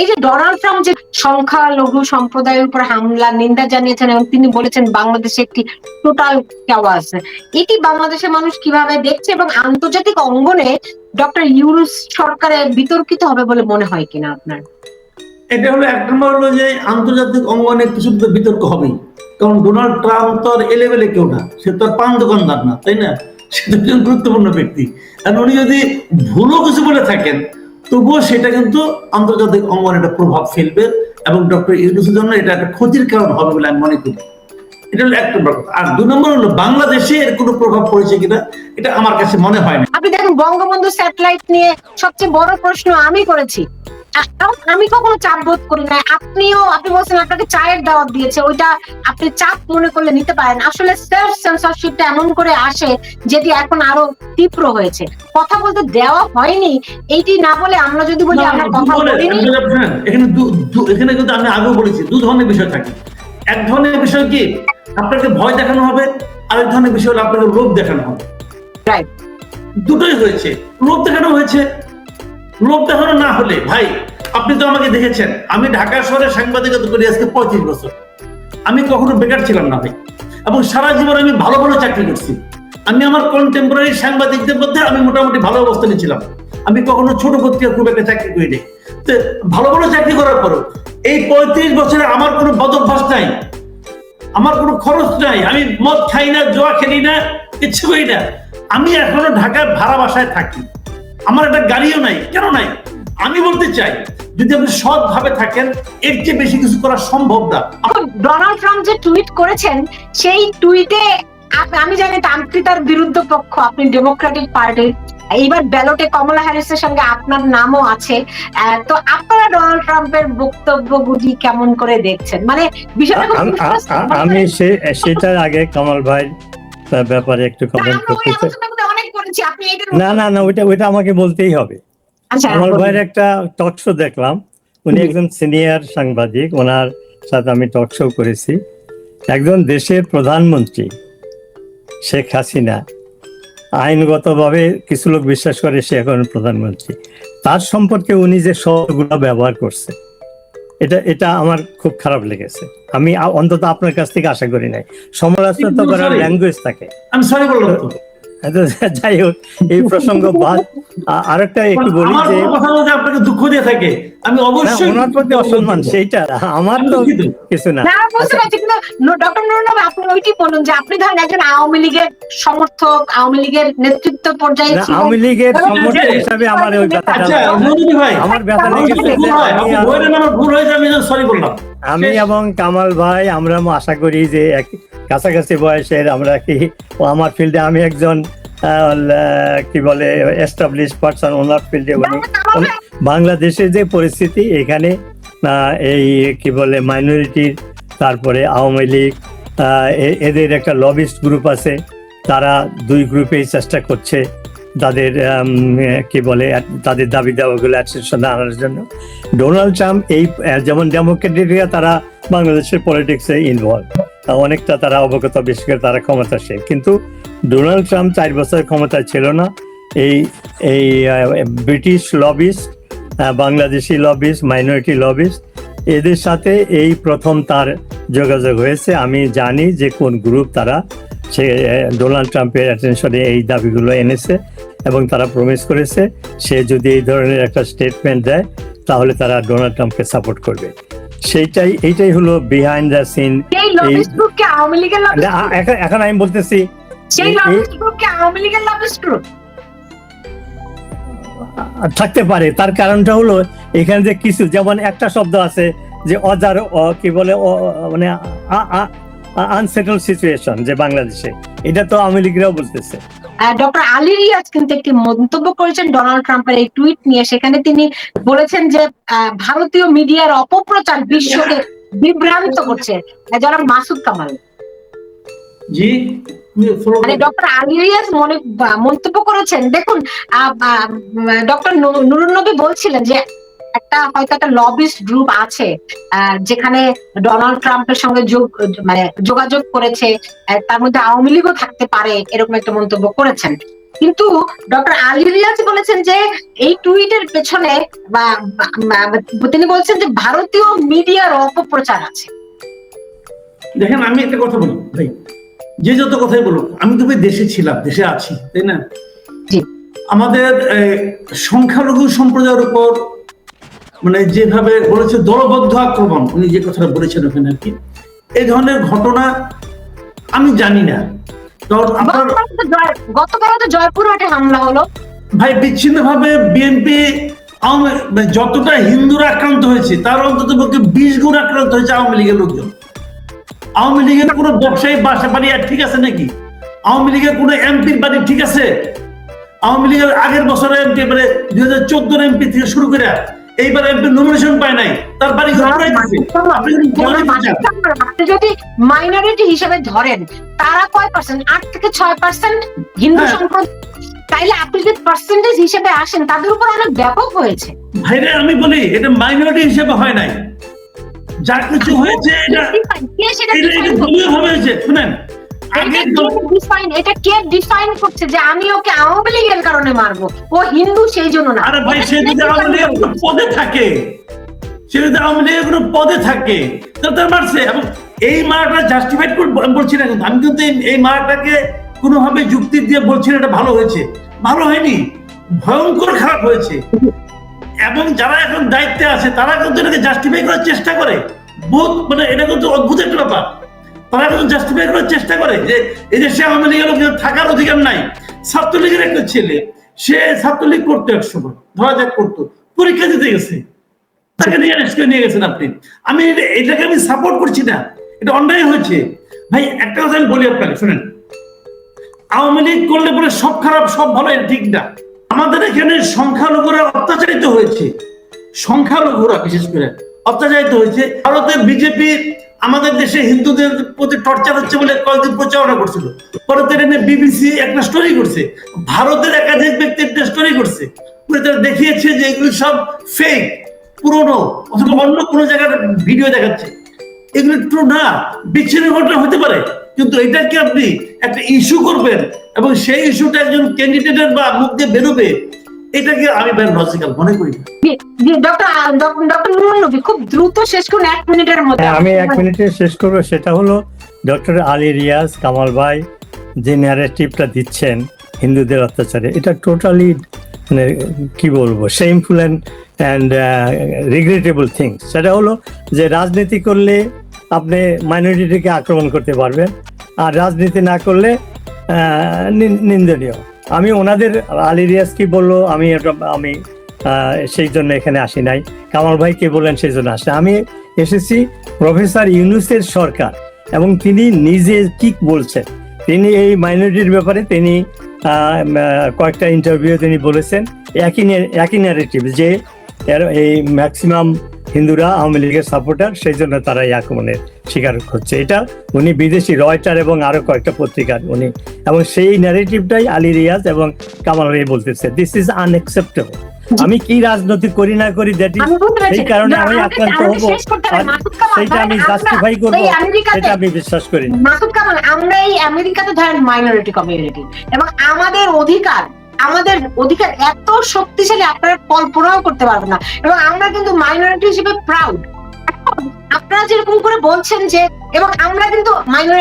এই যে Donald Trump যে সংখ্যালঘু সম্প্রদায়ের উপর হামলা, নিন্দা জানিয়েছেন এবং তিনি বলেছেন বাংলাদেশে একটি টোটাল চাওয়াজ এটি বাংলাদেশের মানুষ কীভাবে দেখছে এবং আন্তর্জাতিক অঙ্গনে ডক্টর ইউনুস সরকারে বিতর্কিত হবে বলে মনে হয় কিনা আপনার? এটা হলো এক নম্বর হলো যে আন্তর্জাতিক অঙ্গনে কিছু তো বিতর্ক হবেই। কারণ ডোনাল্ড ট্রাম্প তো আর এ লেভেলে কেউ না। সে তো আর পান দোকানদার না, তাই না? সে তো একজন গুরুত্বপূর্ণ ব্যক্তি। আর উনি যদি ভুলও কিছু বলে থাকেন তবুও সেটা কিন্তু আন্তর্জাতিক অঙ্গনে একটা প্রভাব ফেলবে এবং ডক্টর ইউনুসের জন্য এটা একটা ক্ষতির কারণ হবে বলে আমি মনে করি। এটা হলো এক নম্বর কথা। আর দু নম্বর হলো, বাংলাদেশে এর কোনো প্রভাব পড়েছে কিনা, এটা আমার কাছে মনে হয় না। আপনি দেখেন বঙ্গবন্ধু স্যাটেলাইট নিয়ে সবচেয়ে বড় প্রশ্ন আমি করেছি। আমি কখনো চাপ বোধ করি না আপনিও আপনি বলছেন আপনাকে চায়ের দাওয়াত দিয়েছে ওইটা আপনি চাপ মনে করলে নিতে পারেন। আসলে সেলফ সেন্সরশিপটা এমন করে আসে যেটি এখন আরও তীব্র হয়েছে। কথা বলতে দেওয়া হয়নি এইটি না বলে আমরা যদি বলি আমরা কথা বলিনি। আপনি যা বলছেন, এখানে এখানে কিন্তু আমি আগেও বলেছি দু ধরনের বিষয় থাকে। এক ধরনের বিষয় কি আপনাকে ভয় দেখানো হবে আরেক ধরনের বিষয় হলো আপনাকে লোভ দেখানো হবে। রাইট দুটোই হয়েছে লোভ দেখানো হয়েছে লোভ দেখানো না হলে ভাই আপনি তো আমাকে দেখেছেন। আমি ঢাকা শহরে সাংবাদিকতা করি আজকে পঁয়ত্রিশ বছর। আমি কখনো বেকার ছিলাম না ভাই। এবং সারা জীবন আমি ভালো ভালো চাকরি করছি। আমি আমার কন্টেম্পোরারি সাংবাদিকদের মধ্যে আমি মোটামুটি ভালো অবস্থানে ছিলাম। আমি কখনো ছোট পত্রিকা খুব একটা চাকরি করি নাই। তো ভালো ভালো চাকরি করার পরও এই পঁয়ত্রিশ বছরে আমার কোনো বদভ্যাস নাই। আমার কোনো খরচ নাই। আমি মদ খাই না, জোয়া খেলি না, কিচ্ছু করি না। আমি এখনও ঢাকার ভাড়া বাসায় থাকি। আমার একটা গাড়িও নাই। কেন নাই? আমি বলতে চাই যদি আপনি সৎ ভাবে থাকেন এর চেয়ে বেশি কিছু করা সম্ভব না। ডোনাল্ড ট্রাম্প যে টুইট করেছেন সেই টুইটে আমি জানি আপনি তার বিরুদ্ধ পক্ষ আপনি ডেমোক্রেটিক পার্টির এইবার ব্যালটে কমলা হ্যারিসের সঙ্গে আপনার নামও আছে। আহ, তো আপনারা ডোনাল্ড ট্রাম্পের বক্তব্যগুলি কেমন করে দেখছেন? মানে বিষয়টা খুব আম- সেটার আগে কামাল ভাই তার ব্যাপারে একটু কমেন্ট করতে চাই। না না না ওইটা ওইটা আমাকে বলতেই হবে। আচ্ছা কামাল ভাইয়ের একটা টক শো দেখলাম। উনি একজন সিনিয়র সাংবাদিক ওনার সাথে আমি টক শো করেছি। একজন দেশের প্রধানমন্ত্রী শেখ হাসিনা। আইনগতভাবে কিছু লোক বিশ্বাস করে সে এখন প্রধানমন্ত্রী। তার সম্পর্কে উনি যে শব্দগুলো ব্যবহার করছে এটা এটা আমার খুব খারাপ লেগেছে। আমি অন্তত আপনার কাছ থেকে আশা করি নাই। সমালোচনা তো করার ল্যাঙ্গুয়েজ থাকে। আমি সরি বললাম যাই হোক এই প্রসঙ্গ বাদ। আরেকটা একটু বলি যে আপনাকে দুঃখ দিয়ে থাকে। আমি অবশ্যই ওনার প্রতি অসম্মান সেইটা আমার তো কিছু না। না বুঝতে পারছি কিন্তু ডক্টর নুরুল আপনি ওইটি বলুন যে আপনি ধরেন একজন আওয়ামী লীগের সমর্থক আওয়ামী লীগের নেতৃত্ব পর্যায়ে আওয়ামী লীগের সমর্থক হিসাবে আমার ওই আচ্ছা আমার ব্যথা লেগেছে হয়, আমি। এবং কামাল ভাই আমরা আশা করি যে এক কাছাকাছি বয়সের আমরা কি আমার ফিল্ডে আমি একজন কি বলে এস্টাবলিশ পার্সন ওনার ফিল্ডে উনি বাংলাদেশের যে পরিস্থিতি, এখানে এই কি বলে মাইনরিটির তারপরে আওয়ামী লীগ এদের একটা লবিস্ট গ্রুপ আছে, তারা দুই গ্রুপেই চেষ্টা করছে তাদের কি বলে তাদের দাবি দাওয়াগুলো অ্যাকশন আনার জন্য। ডোনাল্ড ট্রাম্প এই যেমন ডেমোক্রেটিকরা তারা বাংলাদেশের পলিটিক্সে ইনভলভ অনেকটা তারা অবগত বিশেষ করে তারা ক্ষমতাশীল কিন্তু ডোনাল্ড ট্রাম্প চার বছর ক্ষমতায় ছিল না। এই এই British lobbyist Bangladeshi lobbyist, minority lobbyist, এদের সাথে এই প্রথম তার যোগাযোগ হয়েছে। আমি জানি যে কোন গ্রুপ তারা, সে ডোনাল্ড ট্রাম্পের অ্যাটেনশনে এই দাবিগুলো এনেছে এবং তারা প্রমিস করেছে। সে যদি এই ধরনের একটা স্টেটমেন্ট দেয়, তাহলে তারা ডোনাল্ড ট্রাম্পকে সাপোর্ট করবে। সেইটাই এইটাই হলো বিহাইন্ড দ্য সিন এখন এখন আমি বলতেছি থাকতে পারে তার কারণটা হলো এখানে যে কিছু যেমন একটা শব্দ আছে যে অজার কি বলে মানে আনসেটল সিচুয়েশন যে বাংলাদেশে। এটা তো আওয়ামী লীগরাও বলতেছে। ডক্টর আলী রিয়াজ কিন্তু একটি মন্তব্য করেছেন ডোনাল্ড ট্রাম্পের এই টুইট নিয়ে। সেখানে তিনি বলেছেন যে আহ, ভারতীয় মিডিয়ার অপপ্রচার বিশ্বকে বিভ্রান্ত করছে। যারা মাসুদ কামাল। জি মানে ডক্টর আলী রিয়াজ মনে মন্তব্য করেছেন। দেখুন ডক্টর নুরুন নবী বলছিলেন যে একটা হয়তো একটা লবিস্ট গ্রুপ আছে যেখানে ডোনাল্ড ট্রাম্পের সঙ্গে যোগ মানে যোগাযোগ করেছে তার মধ্যে আওয়ামী লীগও থাকতে পারে এরকম একটা মন্তব্য করেছেন। কিন্তু ডক্টর আলী রিয়াজ বলেছেন যে এই টুইটের পেছনে বা তিনি বলছেন যে ভারতীয় মিডিয়ার অপপ্রচার আছে। দেখেন আমি একটা কথা বলি ভাই। যে যত কথাই বলুক আমি তো দেশে ছিলাম দেশে আছি তাই না? আমাদের সংখ্যালঘু সম্প্রদায়ের উপর মানে যেভাবে বলেছে দলবদ্ধ আক্রমণ উনি যে কথাটা বলেছেন ওখানে আর কি এই ধরনের ঘটনা আমি জানি না। গতকাল তো জয়পুরহাটে হামলা হলো। ভাই বিচ্ছিন্ন ভাবে বিএনপি যতটা হিন্দুরা আক্রান্ত হয়েছে তার অন্তত পক্ষে বিশ গুণ আক্রান্ত হয়েছে আওয়ামী লীগের লোকজন। আওয়ামী লীগের কোনো ব্যবসায়ী বাসা বাড়ি আর ঠিক আছে নাকি? আওয়ামী লীগের কোনো এমপির বাড়ি ঠিক আছে? আওয়ামী লীগের আগের বছরের এমপি মানে দুই হাজার চোদ্দোর এমপি থেকে শুরু করে এইবার এমপি নমিনেশন পায় নাই। তার বাড়ি আপনি যদি চান? আপনি যদি মাইনরিটি হিসেবে ধরেন তারা কয় পার্সেন্ট আট থেকে ছয় পার্সেন্ট হিন্দু হ্যাঁ। সম্প্রদায়? তাইলে আপনি যদি পার্সেন্টেজ হিসেবে আসেন তাদের উপর অনেক ব্যাপক হয়েছে। ভাইরে আমি বলি এটা মাইনরিটি হিসেবে হয় নাই। যা কিছু হয়েছে এটা হয়েছে। শুনেন আগে এটা কে define- এটা কে ডিফাইন করছে যে আমি ওকে আওয়ামী লীগের কারণে মারবো? ও হিন্দু সেই জন্য না। আরে ভাই সে যদি আওয়ামী লীগের কোনো পদে থাকে সে যদি আওয়ামী লীগের কোনো পদে থাকে তাহলে তার মারছে। এবং এই মারাটা জাস্টিফাইড বলছি না কিন্তু আমি কিন্তু এই- এই মারাটাকে কোনোভাবে যুক্তি দিয়ে বলছি না এটা ভালো হয়েছে। ভালো হয়নি ভয়ঙ্কর খারাপ হয়েছে। এবং যারা এখন দায়িত্বে আছে তারা কিন্তু এটাকে জাস্টিফাই করার চেষ্টা করে। বহুত মানে এটা কিন্তু অদ্ভুত একটা ব্যাপার। তারা জাস্টিফাই করার চেষ্টা করে যে আওয়ামী লীগের থাকার অধিকার নাই। ছাত্রলীগের একটা ছেলে, সে ছাত্রলীগ করতো এক সময়, ধরা যাক করতো, পরীক্ষা দিতে গেছে। তাকে নিয়ে নিয়ে গেছেন আপনি। আমি এটাকে আমি সাপোর্ট করছি না, এটা অন্যায় হয়েছে। ভাই, একটা কথা আমি বলি আপনাকে, শুনেন। আওয়ামী লীগ করলে পরে সব খারাপ, সব ভালো ঠিক না। আমাদের এখানে সংখ্যালঘুরা অত্যাচারিত হয়েছে। সংখ্যালঘুরা, বিশেষ করে। অত্যাচারিত হয়েছে। ভারতে বিজেপি আমাদের দেশে হিন্দুদের প্রতি টর্চার হচ্ছে বলে কয়েকদিন প্রচারণা করছিল। পরে তো এটা বিবিসি একটা স্টোরি করছে। ভারতের একাধিক ব্যক্তি একটা স্টোরি করছে। করে তারা দেখিয়েছে যে এগুলো সব ফেক পুরনো, অথবা অন্য কোনো জায়গার ভিডিও দেখাচ্ছে। এগুলো ট্রু না, বিচ্ছিন্ন ঘটনা হতে পারে। কিন্তু এটাকে আপনি একটা ইস্যু করবেন এবং সেই ইস্যুটা একজন ক্যান্ডিডেটের বা মুখ দিয়ে বেরোবে। এটাকে আমি লজিক্যাল মনে করি না। ডক্টর ডক্টর নুরুল নবী খুব দ্রুত শেষ করুন এক মিনিটের মধ্যে। হ্যাঁ, আমি এক মিনিটে শেষ করব সেটা হলো ডক্টর আলী রিয়াজ কামাল ভাই যে ন্যারেটিভটা দিচ্ছেন হিন্দুদের অত্যাচারে এটা টোটালি মানে কি বলব shameful and and regrettable things সেটা হলো যে রাজনীতি করলে আপনি মাইনরিটিকে আক্রমণ করতে পারবেন আর রাজনীতি না করলে নিন্দনীয়। আমি ওনাদের আলী রিয়াজ কি বলল, আমি আমি সেই জন্য এখানে আসি নাই। কামাল ভাই কে বললেন সেই জন্য আসি। আমি এসেছি প্রফেসর ইউনুসের সরকার এবং তিনি নিজে কি বলছেন। তিনি এই মাইনরিটির ব্যাপারে তিনি কয়েকটা ইন্টারভিউ তিনি বলেছেন। একই একই ন্যারেটিভ যে এই ম্যাক্সিমাম হিন্দুরা আওয়ামী লীগের সাপোর্টার সেই জন্য তারা এই আক্রমণের শিকার হচ্ছে। এটা উনি বিদেশি রয়টার এবং আরও কয়েকটা পত্রিকার উনি। এবং সেই ন্যারেটিভটাই আলী রিয়াজ এবং কামাল রায় বলতেছে দিস ইজ আনএক্সেপ্টেবল আমি কি রাজনীতি করি না করি দ্যাট সেই কারণে আমি আক্রান্ত হব। সেইটা আমি জাস্টিফাই করব সেটা আমি বিশ্বাস করি না। মাসুদ কামাল আমরা এই আমেরিকাতে ধরেন মাইনরিটি কমিউনিটি এবং আমাদের অধিকার আমাদের অধিকার এত শক্তিশালী, আপনারা কল্পনাও করতে পারবেন না। এবং আমরা কিন্তু মাইনরিটি হিসেবে প্রাউড আপনারা যেরকম করে বলছেন যে, এবং আমরা কিন্তু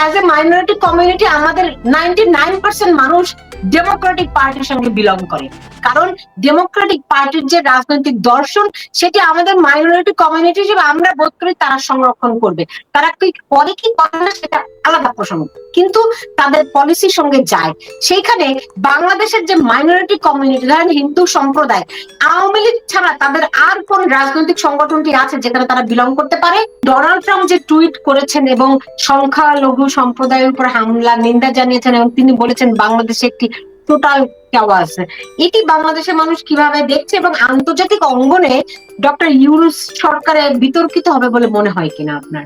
অ্যাজ এ মাইনরিটি কমিউনিটি আমাদের নাইনটি নাইন পার্সেন্ট মানুষ ডেমোক্রেটিক পার্টির সঙ্গে বিলং করে। কারণ ডেমোক্রেটিক পার্টির যে রাজনৈতিক দর্শন, সেটি আমাদের মাইনরিটি কমিউনিটি হিসেবে আমরা বোধ করি তারা সংরক্ষণ করবে। তারা কি করে কি করে না, সেটা আলাদা প্রসঙ্গ। কিন্তু তাদের পলিসির সঙ্গে যায়। সেইখানে বাংলাদেশের যে মাইনরিটি কমিউনিটি ধরেন হিন্দু সম্প্রদায়, আওয়ামী লীগ ছাড়া তাদের আর কোন রাজনৈতিক সংগঠনটি আছে যেখানে তারা বিলং করতে পারে? ডোনাল্ড ট্রাম্প যে টুইট করেছেন এবং সংখ্যালঘু সম্প্রদায়ের উপর হামলা, নিন্দা জানিয়েছেন এবং তিনি বলেছেন বাংলাদেশে একটি টোটাল এটি বাংলাদেশের মানুষ কীভাবে দেখছে এবং আন্তর্জাতিক অঙ্গনে ডক্টর ইউনুস সরকারে বিতর্কিত হবে বলে মনে হয় কিনা আপনার?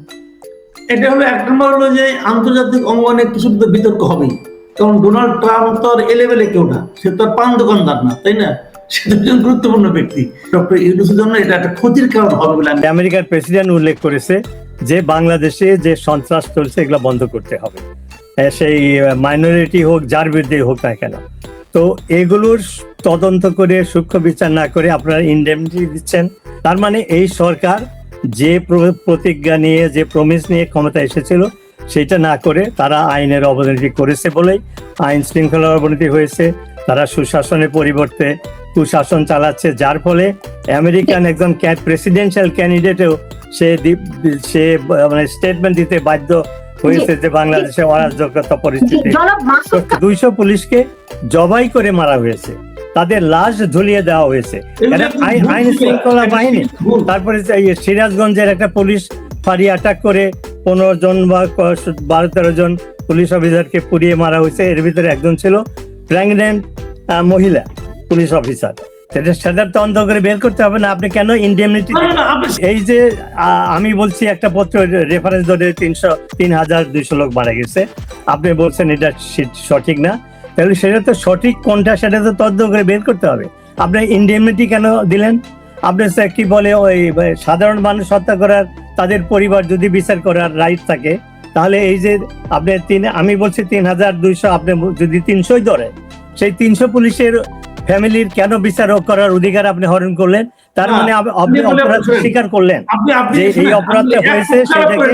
এটা হলো এক নম্বর হলো যে আন্তর্জাতিক অঙ্গনে কিছু বিতর্ক হবেই। কারণ ডোনাল্ড ট্রাম্প তো আর এ লেভেলে কেউ না। সে তো আর পান দোকানদার না, তাই না? সে তো একজন গুরুত্বপূর্ণ ব্যক্তি। ডক্টর ইউনুসের জন্য এটা একটা ক্ষতির কারণ হবে বলে আমি আমেরিকার প্রেসিডেন্ট উল্লেখ করেছে যে বাংলাদেশে যে সন্ত্রাস চলছে, এগুলো বন্ধ করতে হবে। সেই মাইনরিটি হোক, যার বিরুদ্ধে হোক না কেন। তো এগুলোর তদন্ত করে, সূক্ষ্ম বিচার না করে আপনারা ইন্ডেমনিটি দিচ্ছেন। তার মানে এই সরকার যে প্র- প্রতিজ্ঞা নিয়ে যে প্রমিস নিয়ে ক্ষমতা এসেছিল সেটা না করে তারা আইনের অবনতি করেছে বলেই আইন শৃঙ্খলার অবনতি হয়েছে। তারা সুশাসনের পরিবর্তে কুশাসন চালাচ্ছে যার ফলে আমেরিকান একজন প্রেসিডেন্সিয়াল ক্যান্ডিডেটেও সে সে মানে স্টেটমেন্ট দিতে বাধ্য হয়েছে যে বাংলাদেশে অরাজকতা পরিস্থিতি। দুইশো পুলিশকে জবাই করে মারা হয়েছে। তাদের লাশ ঝুলিয়ে দেওয়া হয়েছে। আইন শৃঙ্খলা বাহিনী। তারপরে সিরাজগঞ্জের একটা পুলিশ ফাঁড়ি অ্যাটাক করে পনেরো জন বা বারো তেরো জন পুলিশ অফিসারকে পুড়িয়ে মারা হয়েছে। এর ভিতরে একজন ছিল প্রেগনেন্ট মহিলা পুলিশ অফিসার। সেটা সেটার তদন্ত করে বের করতে হবে না। আপনি কেন ইন্ডেমনিটি এই যে আমি বলছি একটা পত্র রেফারেন্স ধরে তিনশো তিন হাজার দুইশো লোক মারা গেছে। আপনি বলছেন এটা সঠিক না। তাহলে সেটা তো সঠিক কোনটা সেটা তো তদন্ত করে বের করতে হবে। আপনি ইন্ডেমনিটি কেন দিলেন? আপনি কি বলে ওই সাধারণ মানুষ হত্যা করার তাদের পরিবার যদি বিচার করার রাইট থাকে তাহলে এই যে আপনি তিন আমি বলছি তিন হাজার দুইশো আপনি যদি তিনশোই ধরে সেই তিনশো পুলিশের ফ্যামিলির কেন বিচার করার অধিকার আপনি হরণ করলেন? তার মানে আপনি অপরাধ স্বীকার করলেন যে এই অপরাধটা হয়েছে সেটাকে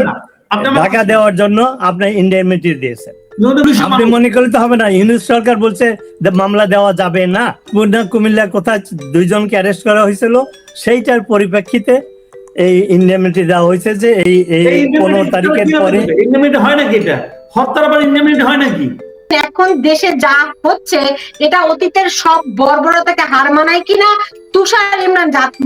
ঢাকা দেওয়ার জন্য আপনি ইন্ডেমনিটি দিয়েছেন। আপনি মনে করলে তো হবে না ইউনুস সরকার বলছে মামলা দেওয়া যাবে না। কুমিল্লা কোথায় দুইজনকে অ্যারেস্ট করা হয়েছিল সেইটার পরিপ্রেক্ষিতে এই ইন্ডেমনিটি দেওয়া হয়েছে যে এই এই পনেরো তারিখের পরে হয় নাকি এটা? হত্যার আবার হয় নাকি? এখন দেশে যা হচ্ছে এটা অতীতের সব বর্বরতাকে হার মানায় কিনা? তুষার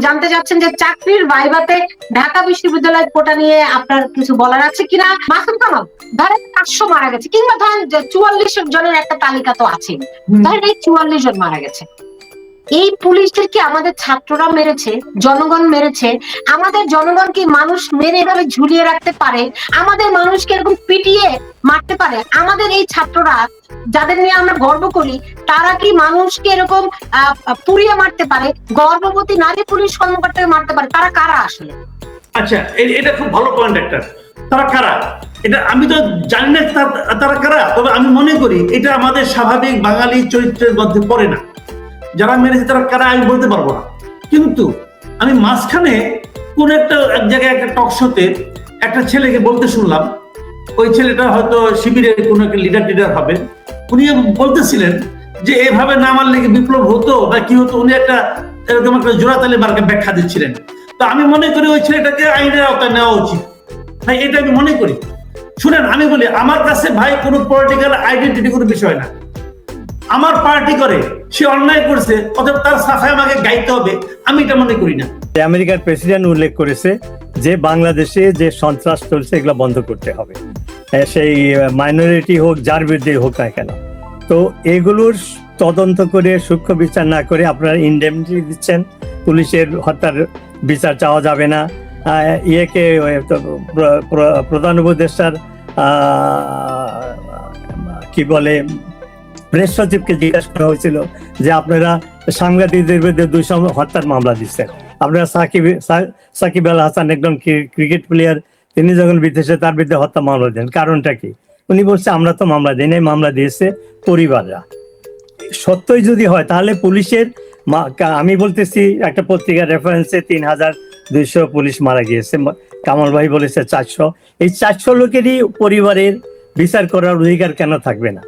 জানতে চাচ্ছেন যে চাকরির ভাইভাতে ঢাকা বিশ্ববিদ্যালয় কোটা নিয়ে আপনার কিছু বলার আছে কিনা? মাসুম কামাল ধরেন পাঁচশো মারা গেছে কিংবা ধরেন চুয়াল্লিশ জনের একটা তালিকা তো আছে। ধরেন এই চুয়াল্লিশ জন মারা গেছে। এই পুলিশদের কি আমাদের ছাত্ররা মেরেছে? জনগণ মেরেছে? আমাদের জনগণ কি মানুষ মেরে এভাবে ঝুলিয়ে রাখতে পারে? আমাদের মানুষকে এরকম পিটিয়ে মারতে পারে? আমাদের এই ছাত্ররা, যাদের নিয়ে আমরা গর্ব করি, তারা কি মানুষকে এরকম পুড়িয়ে মারতে পারে? গর্ভবতী নারী পুলিশ কর্মকর্তাকে মারতে পারে? তারা কারা আসলে? আচ্ছা এটা খুব ভালো পয়েন্ট একটা। তারা কারা? এটা আমি তো জানি না তারা কারা? তবে আমি মনে করি এটা আমাদের স্বাভাবিক বাঙালি চরিত্রের মধ্যে পড়ে না। যারা মেরেছে তারা কারা আমি বলতে পারব না। কিন্তু আমি মাঝখানে কোন একটা এক জায়গায় একটা টক শোতে একটা ছেলেকে বলতে শুনলাম। ওই ছেলেটা হয়তো শিবিরের কোনো একটা লিডার টিডার হবে। উনি বলতেছিলেন যে এভাবে না মারলে কি বিপ্লব হতো বা কি হতো? উনি একটা এরকম একটা জোড়াতালি মার্কে ব্যাখ্যা দিচ্ছিলেন। তো আমি মনে করি ওই ছেলেটাকে আইনের আওতায় নেওয়া উচিত। ভাই, এটা আমি মনে করি। শুনেন, আমি বলি, আমার কাছে ভাই কোনো পলিটিক্যাল আইডেন্টিটি কোনো বিষয় না। আমার পার্টি করে, সে অন্যায় করছে, অথবা তার সাফাই আমাকে গাইতে হবে, আমি এটা মনে করি না। আমেরিকার প্রেসিডেন্ট উল্লেখ করেছে যে বাংলাদেশে যে সন্ত্রাস চলছে, এগুলো বন্ধ করতে হবে। সেই মাইনরিটি হোক, যার বিরুদ্ধে হোক না কেন। তো এগুলোর তদন্ত করে, সূক্ষ্ম বিচার না করে আপনারা ইন্ডেমনিটি দিচ্ছেন। পুলিশের হত্যার বিচার চাওয়া যাবে না। ইয়েকে প্রধান উপদেষ্টার কি বলে প্রেস সচিবকে জিজ্ঞাসা করা হয়েছিল যে আপনারা সাংবাদিকদের বিরুদ্ধে দুইশো হত্যার মামলা দিচ্ছেন। আপনারা সাকিব সাকিব আল হাসান একজন ক্রিকেট প্লেয়ার, তিনি যখন বিদেশে তার বিরুদ্ধে হত্যা মামলা দেন, কারণটা কি? উনি বলছে, আমরা তো মামলা দিই নাই, মামলা দিয়েছে পরিবাররা। সত্যই যদি হয়, তাহলে পুলিশের আমি বলতেছি, একটা পত্রিকার রেফারেন্সে তিন হাজার দুইশো পুলিশ মারা গিয়েছে। কামাল ভাই বলেছে, চারশো। এই চারশো লোকেরই পরিবারের বিচার করার অধিকার কেন থাকবে না?